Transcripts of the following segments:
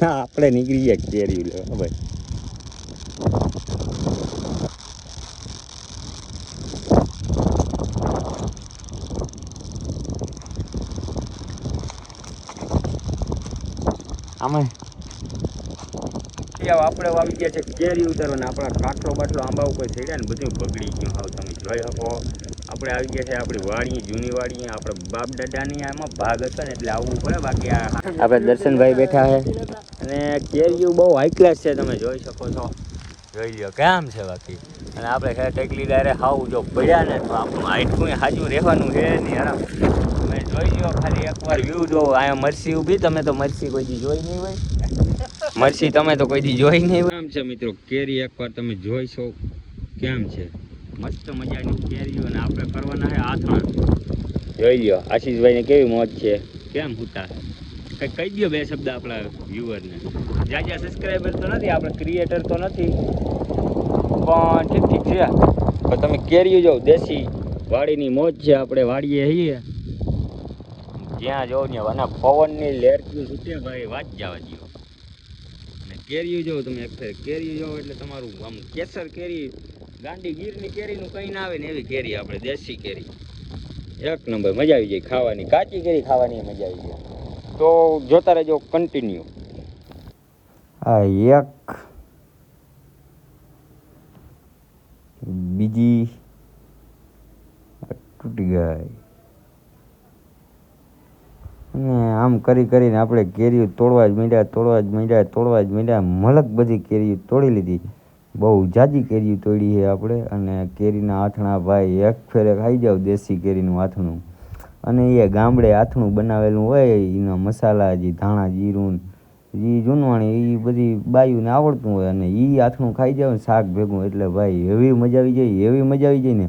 હા આપણે નીકળી ગયા કેરી લેવા ભાઈ આમાં આપણે વાવી ગયા છે કેરી ઉતારવાના આપણા કાટલો બાટલો આંબા ઉપર ચડ્યા ને બધું બગડી ગયું હાવ તમે જોઈ શકો આપણે આવી ગયા છે આપણી વાડી જૂની વાડી આપણે બાપ દાદાની આમાં ભાગ હતો ને એટલે આવવું પડે બાકી આ આપણે દર્શનભાઈ બેઠા છે અને કેરીઓ બહુ હાઈ ક્લાસ છે, તમે જોઈ શકો છો. જોઈ લ્યો, કેમ છે બાકી? અને આપણે ખરે ટેકલી ડાયરે ખાવું જો પડ્યા ને, તો આપણું હાઈટું હાજુ રહેવાનું છે નહીં હા તમે જોઈ લ્યો, ખાલી એકવાર વ્યૂ જો, અહીંયા મરસી ઊભી, તમે તો મરસી કોઈ જોઈ નહીં હોય. મરસી તમે તો કોઈ જોઈ નહીં હોય. છે મિત્રો? કેરી એકવાર તમે જોઈ છો? કેમ છે? મસ્ત મજાની કેરીઓ અને આપણે કરવાના છે આથણ જોઈ લ્યો, આશીષભાઈને કેવી મોજ છે. કેમ હુતા કંઈક કહી દો બે શબ્દ આપણા વ્યુઅરને જ્યાં જ્યાં સબસ્ક્રાઈબર તો નથી, આપણે ક્રિએટર તો નથી. પણ ઠીક ઠીક છે. પણ તમે કેરીઓ જાઓ દેશી વાડીની મોજ છે, આપણે વાડીએ છીએ જ્યાં જાઓ ને અને પવનની લહેરથી છૂટે, ભાઈ, વાત જવા દો અને કેરીઓ જાઓ તમે એક ફેર, કેરીઓ જાઓ એટલે તમારું આમ કેસર કેરી, ગાંડી ગીરની કેરીનું કંઈ ના આવે ને એવી કેરી આપણે, દેશી કેરી. એક નંબર, મજા આવી જાય ખાવાની. કાચી કેરી ખાવાની મજા આવી જાય. તો જોતા રહેજો કન્ટિન્યુ આ એક. બીજી. તૂટી ગઈ. અને આમ કરી કરીને આપણે કેરીઓ તોડવા જ માંડ્યા, તોડવા જ માંડ્યા, તોડવા જ માંડ્યા. મલક બધી કેરીઓ તોડી લીધી બહુ જાજી કેરીઓ તોડી છે આપણે. અને કેરીના આથણા ભાઈ, એક ફેરે ખાઈ જાવ દેશી કેરીનું આથણું. અને એ ગામડે આથણું બનાવેલું હોય, એના મસાલા જે ધાણા, જીરું એ જૂનવાણી એ બધી બાયુને આવડતું હોય અને એ આથણું ખાઈ જાય ને શાક ભેગું. એટલે ભાઈ, એવી મજા આવી જાય, એવી મજા આવી જાય ને,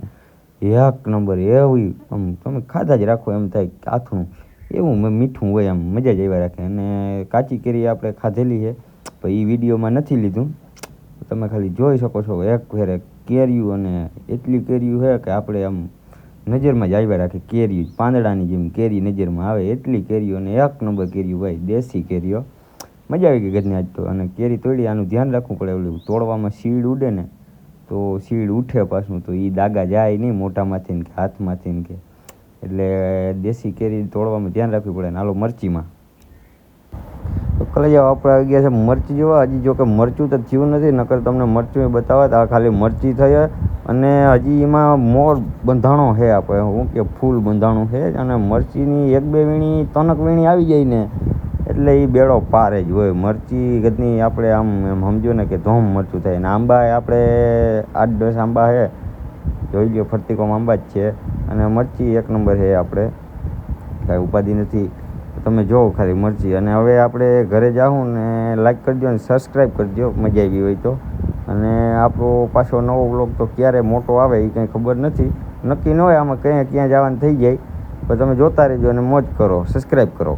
એક નંબર એવી આમ તમે ખાધા જ રાખો એમ થાય આથણું એવું મીઠું હોય આમ, મજા જ આવ્યા રાખે. અને કાચી કેરી આપણે ખાધેલી છે, પણ એ વિડીયોમાં નથી લીધું. તમે ખાલી જોઈ શકો છો, એક ફેરે કેરીયું અને એટલી કેર્યું છે કે આપણે આમ નજરમાં જ રાખે કેરી પાંદડાની જેમ કેરી નજરમાં આવે, એટલી કેરીઓ એક નંબર કેરીઓ ભાઈ, દેશી કેરીઓ. મજા આવી ગઈ ગજની આજ તો. અને કેરી તોડી, આનું ધ્યાન રાખવું પડે. ઓલું તોડવામાં શીડ ઉડે ને, તો શીડ ઉઠે પાછું તો એ દાગા જાય નહીં મોટામાંથી કે હાથમાંથી કે. એટલે દેશી કેરી તોડવામાં ધ્યાન રાખવું પડે ને. હાલો, મરચીમાં. તો કલેજા વાપરા આવી ગયા છે. મરચી જોવા. હજી જો કે મરચું તો થયું નથી. નકર તમને મરચું બતાવવા તો આ ખાલી મરચી થઈ અને હજી એમાં મોર બંધાણો છે આપણે શું કે ફૂલ બંધાણું છે અને મરચીની એક બે વીણી, તનક વીણી આવી જાય ને, એટલે એ બેડો પારે જ હોય. મરચી ગદની આપણે આમ એમ સમજો ને કે ધોમ મરચું થાય. ને આંબા આપણે આઠ દસ આંબા છે. જોઈ લો ફરતીકોમ આંબા જ છે. અને મરચી એક નંબર છે આપણે. કાંઈ ઉપાધિ નથી. તમે જોવો ખાલી મરચી. અને હવે આપણે ઘરે જાઉં ને લાઈક કરજો અને સબસ્ક્રાઈબ કરજો. મજા આવી હોય તો. અને આપણો પાછો નવો બ્લોગ તો ક્યારે મોટો આવે એ કંઈ ખબર નથી. નક્કી ન હોય આમાં ક્યાં ક્યાં જવાનું થઈ જાય. પણ તમે જોતા રહેજો અને મોજ કરો સબસ્ક્રાઈબ કરો.